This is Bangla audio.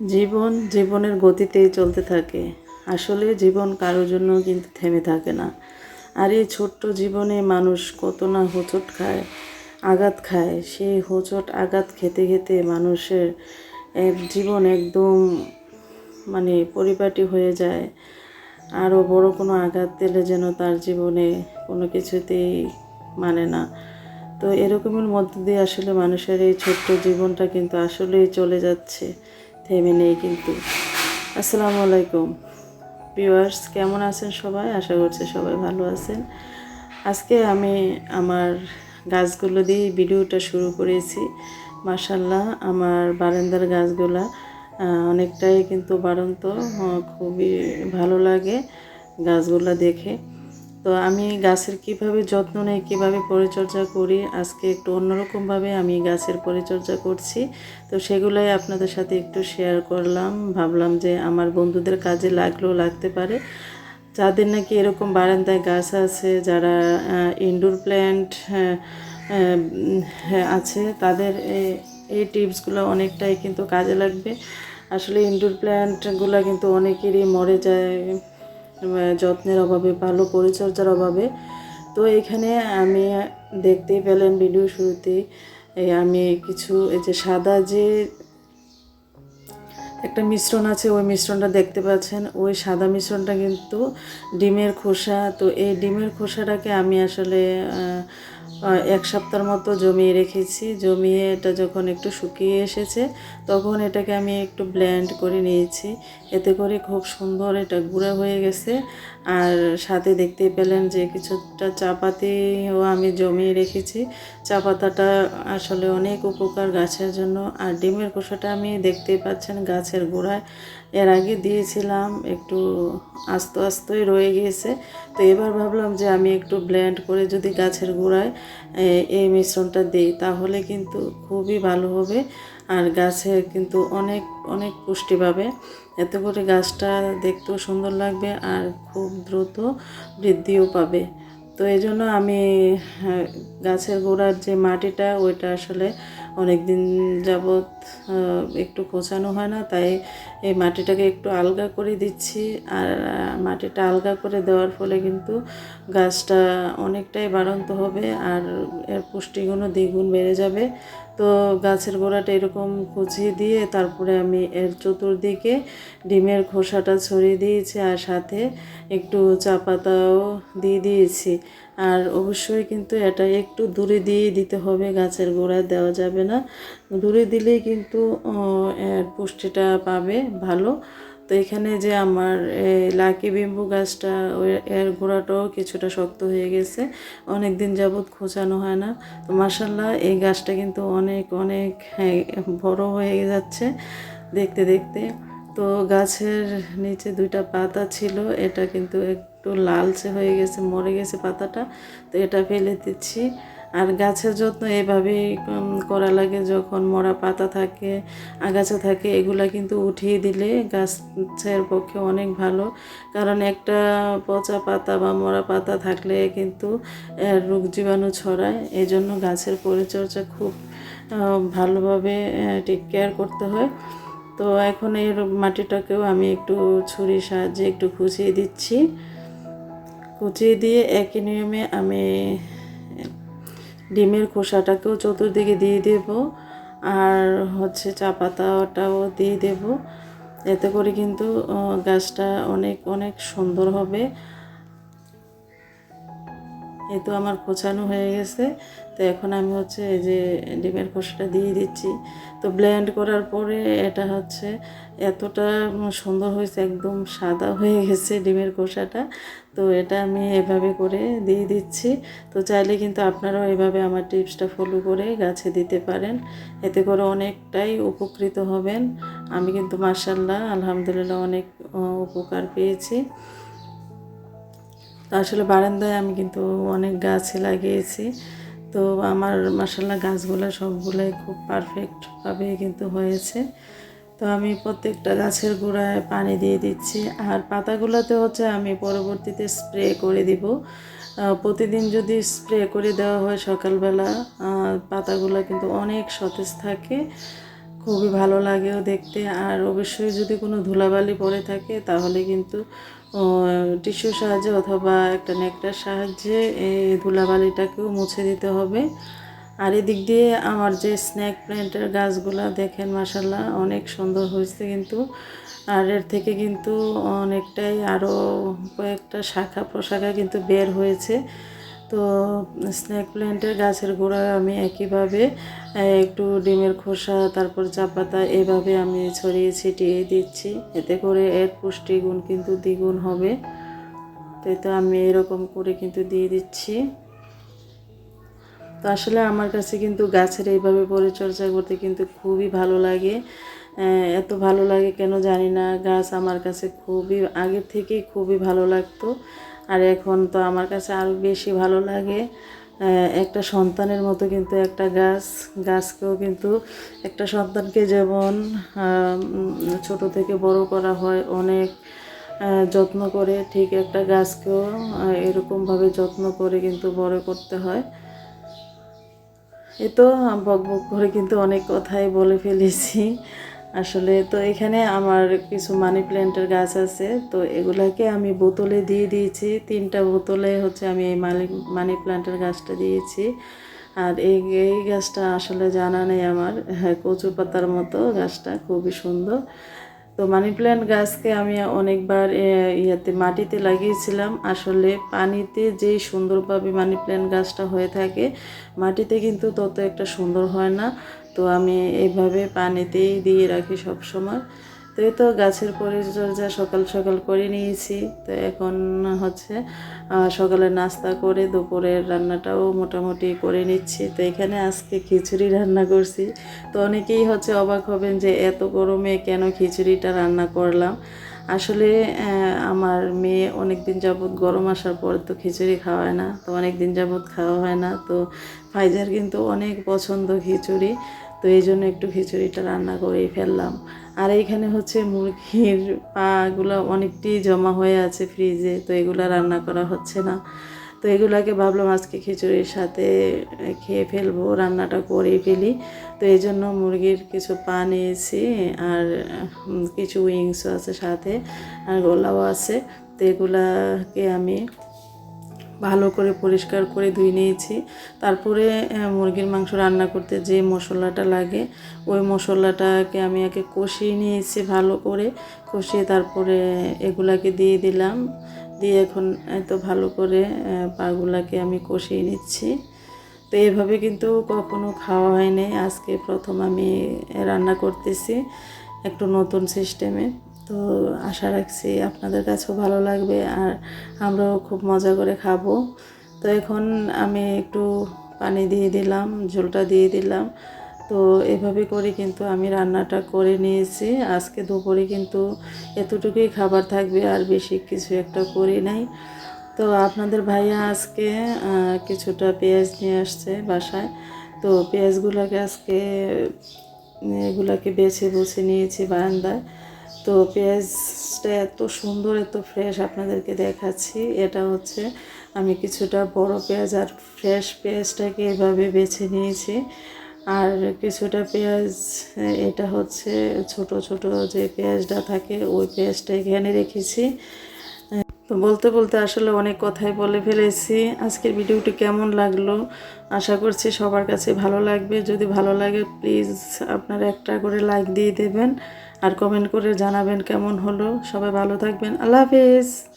জীবন জীবনের গতিতেই চলতে থাকে। আসলে জীবন কারোর জন্য কিন্তু থেমে থাকে না। আর এই ছোট্ট জীবনে মানুষ কত না হোঁচট খায়, আঘাত খায়। সেই হোঁচট, আঘাত খেতে খেতে মানুষের এক জীবন একদম মানে পরিপাটি হয়ে যায়। আরও বড় কোনো আঘাত দিলে যেন তার জীবনে কোনো কিছুতেই মানে না। তো এরকমের মধ্য দিয়ে আসলে মানুষের এই ছোট্ট জীবনটা কিন্তু আসলেই চলে যাচ্ছে। থেমে নেই কিন্তু। আসসালামু আলাইকুম। ভিউয়ার্স, কেমন আছেন সবাই? আশা করছি সবাই ভালো আছেন। আজকে আমি আমার গাছগুলো দিয়ে ভিডিওটা শুরু করেছি। মাসাল্লাহ আমার বারান্দার গাছগুলা অনেকটাই কিন্তু বাড়ন্ত খুবই ভালো লাগে গাছগুলো দেখে। তো আমি গাছের কীভাবে যত্ন নেই, কীভাবে পরিচর্যা করি, আজকে একটু অন্যরকমভাবে আমি গাছের পরিচর্যা করছি। তো সেগুলাই আপনাদের সাথে একটু শেয়ার করলাম। ভাবলাম যে আমার বন্ধুদের কাজে লাগলেও লাগতে পারে। যাদের নাকি এরকম বারান্দায় গাছ আছে, যারা ইনডোর প্ল্যান্ট আছে, তাদের এই টিপসগুলো অনেকটাই কিন্তু কাজে লাগবে। আসলে ইনডোর প্ল্যান্টগুলো কিন্তু অনেকেরই মরে যায়। যত্নের অভাবে ভালো পরিচর্যার অভাবে। তো এখানে আমি দেখতেই পেলেন ভিডিও শুরুতে আমি কিছু, এই যে সাদা যে একটা মিশ্রণ আছে, ওই মিশ্রণটা দেখতে পাচ্ছেন। ওই সাদা মিশ্রণটা কিন্তু ডিমের খোসা। তো এই ডিমের খোসাটাকে আমি আসলে এক সপ্তাহের মতো জমিয়ে রেখেছি। জমিয়ে এটা যখন একটু শুকিয়ে এসেছে, তখন এটাকে আমি একটু ব্ল্যান্ড করে নিয়েছি। এতে করে খুব সুন্দর এটা গুঁড়া হয়ে গেছে। আর সাথে দেখতেই পেলেন যে কিছুটা চা পাতিও আমি জমিয়ে রেখেছি। চা পাতাটা আসলে অনেক উপকার গাছের জন্য। আর ডিমের খোসাটা আমি দেখতেই পাচ্ছেন গাছের গোড়ায়। এর আগে দিয়েছিলাম, একটু আস্তে আস্তই রয়ে গিয়েছে। তো এবার ভাবলাম যে আমি একটু ব্ল্যান্ড করে যদি গাছের গোড়ায় এই মিশ্রণটা দিই তাহলে কিন্তু খুবই ভালো হবে। আর গাছে কিন্তু অনেক অনেক পুষ্টি পাবে। এতে করে গাছটা দেখতেও সুন্দর লাগবে আর খুব দ্রুত বৃদ্ধিও পাবে। তো এই জন্য আমি হ্যাঁ, গাছের গোড়ার যে মাটিটা ওইটা আসলে অনেক দিন যাবৎ একটু কোচানো হয় না, তাই এই মাটিটাকে একটু আলগা করে দিচ্ছি। আর মাটিটা আলগা করে দেওয়ার ফলে কিন্তু গাছটা অনেকটাই বাড়ন্ত হবে আর এর পুষ্টিগুণও দ্বিগুণ বেড়ে যাবে। তো গাছের গোড়াটা এরকম কুচিয়ে দিয়ে তারপরে আমি এর চতুর্দিকে ডিমের খোসাটা ছড়িয়ে দিয়েছি আর সাথে একটু চা পাতাও দিয়ে দিয়েছি। আর অবশ্যই কিন্তু এটা একটু দূরে দিয়ে দিতে হবে, গাছের গোড়ায় দেওয়া যাবে না। দূরে দিলেই কিন্তু এর পুষ্টিটা পাবে ভালো। তো এখানে যে আমার লাকি বিম্বু গাছটা এর গোড়াটাও কিছুটা শক্ত হয়ে গেছে। অনেক দিন যাবৎ খোঁচানো হয় না। তো মাসাল্লাহ এই গাছটা কিন্তু অনেক অনেক হ্যাঁ, বড় হয়ে যাচ্ছে দেখতে দেখতে। তো গাছের নিচে দুইটা পাতা ছিল এটা কিন্তু একটু লালচে হয়ে গেছে মরে গেছে পাতাটা। তো এটা ফেলে দিচ্ছি। আর গাছের যত্ন এভাবেই করা লাগে যখন মরা পাতা থাকে, আগাছা থাকে, এগুলা কিন্তু উঠিয়ে দিলে গাছের পক্ষে অনেক ভালো। কারণ একটা পচা পাতা বা মরা পাতা থাকলে কিন্তু রোগ জীবাণু ছড়ায়। এই জন্য গাছের পরিচর্যা খুব ভালোভাবে টেক কেয়ার করতে হয়। তো এখন এর মাটিটাকেও আমি একটু ছুরির সাহায্যে একটু খুঁচিয়ে দিচ্ছি। কুচিয়ে দিয়ে একই নিয়মে আমি ডিমের খোসাটাকেও চতুর্দিকে দিয়ে দেব আর হচ্ছে চা পাতাটাও দিয়ে দেব। এতে করে কিন্তু গাছটা অনেক অনেক সুন্দর হবে। এই তো আমার খোঁচানো হয়ে গেছে। তো এখন আমি হচ্ছে এই যে ডিমের খোসাটা দিয়ে দিচ্ছি। তো ব্লেন্ড করার পরে এটা হচ্ছে এতটা সুন্দর হয়েছে, একদম সাদা হয়ে গেছে ডিমের খোসাটা। তো এটা আমি এভাবে করে দিয়ে দিচ্ছি। তো চাইলে কিন্তু আপনারাও এভাবে আমার টিপসটা ফলো করে গাছে দিতে পারেন। এতে করে অনেকটাই উপকৃত হবেন। আমি কিন্তু মার্শাল্লাহ আলহামদুলিল্লাহ অনেক উপকার পেয়েছি। তো আসলে বারান্দায় আমি কিন্তু অনেক গাছ লাগিয়েছি। তো আমার মাসাল্লাহ গাছগুলো সবগুলোই খুব পারফেক্টভাবে কিন্তু হয়েছে। তো আমি প্রত্যেকটা গাছের গোড়ায় পানি দিয়ে দিচ্ছি। আর পাতাগুলোতে হচ্ছে আমি পরবর্তীতে স্প্রে করে দিব। প্রতিদিন যদি স্প্রে করে দেওয়া হয় সকালবেলা পাতাগুলো কিন্তু অনেক সতেজ থাকে, খুবই ভালো লাগেও দেখতে। আর অবশ্যই যদি কোনো ধুলাবালি পড়ে থাকে তাহলে কিন্তু টিস্যুর সাহায্যে অথবা একটা নেকটার সাহায্যে এই ধুলাবালিটাকেও মুছে দিতে হবে। আর এদিক দিয়ে আমার যে স্ন্যাক প্ল্যান্টের গাছগুলো দেখেন মাসাল্লাহ অনেক সুন্দর হয়েছে কিন্তু। আর এর থেকে কিন্তু অনেকটাই আরও কয়েকটা শাখা প্রশাখা কিন্তু বের হয়েছে। তো স্ন্যাক প্ল্যান্টের গাছের গোড়ায় আমি একইভাবে একটু ডিমের খোসা, তারপর চা পাতা এভাবে আমি ছড়িয়ে ছিটিয়ে দিচ্ছি। এতে করে এর পুষ্টিগুণ কিন্তু দ্বিগুণ হবে। তো তো আমি এরকম করে কিন্তু দিয়ে দিচ্ছি। তো আসলে আমার কাছে কিন্তু গাছের এইভাবে পরিচর্যা করতে কিন্তু খুবই ভালো লাগে। এত ভালো লাগে কেন জানি না। গাছ আমার কাছে খুবই, আগের থেকেই খুবই ভালো লাগতো। আর এখন তো আমার কাছে আরও বেশি ভালো লাগে একটা সন্তানের মতো কিন্তু একটা গাছ, গাছকেও কিন্তু একটা সন্তানকে যেমন ছোট থেকে বড় করা হয় অনেক যত্ন করে ঠিক একটা গাছকেও এরকমভাবে যত্ন করে কিন্তু বড় করতে হয়। এ তো বক বক করে কিন্তু অনেক কথাই বলে ফেলেছি। আসলে তো এখানে আমার কিছু মানি প্ল্যান্টের গাছ আছে, তো এগুলাকে আমি বোতলে দিয়ে দিয়েছি। তিনটা বোতলে হচ্ছে আমি এই মানি মানি প্ল্যান্টের গাছটা দিয়েছি। আর এই এই গাছটা আসলে জানা নেই আমার হ্যাঁ কচু পাতার মতো গাছটা, খুবই সুন্দর। তো মানি প্ল্যান্ট গাছকে আমি অনেকবার ইয়াতে মাটিতে লাগিয়েছিলাম। আসলে পানিতে যেই সুন্দরভাবে মানি প্ল্যান্ট গাছটা হয়ে থাকে, মাটিতে কিন্তু তত একটা সুন্দর হয় না। তো আমি এইভাবে পানিতেই দিয়ে রাখি সব সময় তো এই তো গাছের পরিচর্যা সকাল সকাল করে নিয়েছি। তো এখন হচ্ছে সকালে নাস্তা করে দুপুরের রান্নাটাও মোটামুটি করে নিচ্ছি। তো এখানে আজকে খিচুড়ি রান্না করছি। তো অনেকেই হচ্ছে অবাক হবেন যে এত গরমে কেন খিচুড়িটা রান্না করলাম? আসলে আমার মেয়ে অনেক দিন যাবৎ গরম আসার পর তো খিচুড়ি খাওয়ায় না। তো অনেক দিন যাবৎ খাওয়া হয় না। তো ফাইজার কিন্তু অনেক পছন্দ খিচুড়ি। তো এই জন্য একটু খিচুড়িটা রান্না করেই ফেললাম। আর এইখানে হচ্ছে মুরগির পাগুলো অনেকটি জমা হয়ে আছে ফ্রিজে, তো এগুলো রান্না করা হচ্ছে না। তো এগুলাকে ভাবলাম আজকে খিচুড়ির সাথে খেয়ে ফেলব, রান্নাটা করেই ফেলি। তো এই জন্য মুরগির কিছু পা নিয়েছি আর কিছু উইংসও আছে সাথে আর গোলাও আছে। তো এগুলাকে আমি ভালো করে পরিষ্কার করে ধুয়ে নিয়েছি। তারপরে মুরগির মাংস রান্না করতে যে মশলাটা লাগে, ওই মশলাটাকে আমি আগে কষিয়ে নিয়েছি ভালো করে। কষিয়ে তারপরে এগুলাকে দিয়ে দিলাম। দিয়ে এখন এত ভালো করে পাগুলাকে আমি কষিয়ে নিচ্ছি। তো এভাবে কিন্তু কখনো খাওয়া হয়নি। আজকে প্রথম আমি রান্না করতেছি একটু নতুন সিস্টেমে তো আশা রাখছি আপনাদের কাছেও ভালো লাগবে আর আমরাও খুব মজা করে খাব। তো এখন আমি একটু পানি দিয়ে দিলাম, ঝোলটা দিয়ে দিলাম। তো এভাবে করে কিন্তু আমি রান্নাটা করে নিয়েছি। আজকে দুপুরে কিন্তু এতটুকুই খাবার থাকবে আর বেশি কিছু একটা করি নাই। তো আপনাদের ভাইয়া আজকে কিছুটা পেঁয়াজ নিয়ে আসছে বাসায়। তো পেঁয়াজগুলোকে আজকে, এগুলাকে বেছে বসে নিয়েছি বারান্দায়। তো পেঁয়াজটা এত সুন্দর, এত ফ্রেশ আপনাদেরকে দেখাচ্ছি। এটা হচ্ছে আমি কিছুটা বড় পেঁয়াজ আর ফ্রেশ পেঁয়াজটাকে এভাবে বেছে নিয়েছি। আর কিছুটা পেঁয়াজ, এটা হচ্ছে ছোট ছোট যে পেঁয়াজটা থাকে, ওই পেঁয়াজটা এখানে রেখেছি। তো বলতে বলতে আসলে অনেক কথাই বলে ফেলেছি। আজকের ভিডিওটি কেমন লাগল? আশা করছি সবার কাছে ভালো লাগবে। যদি ভালো লাগে প্লিজ আপনারা একটা করে লাইক দিয়ে দেবেন। আর কমেন্ট করে জানাবেন কেমন হলো। সবাই ভালো থাকবেন। আল্লাহ হাফিজ।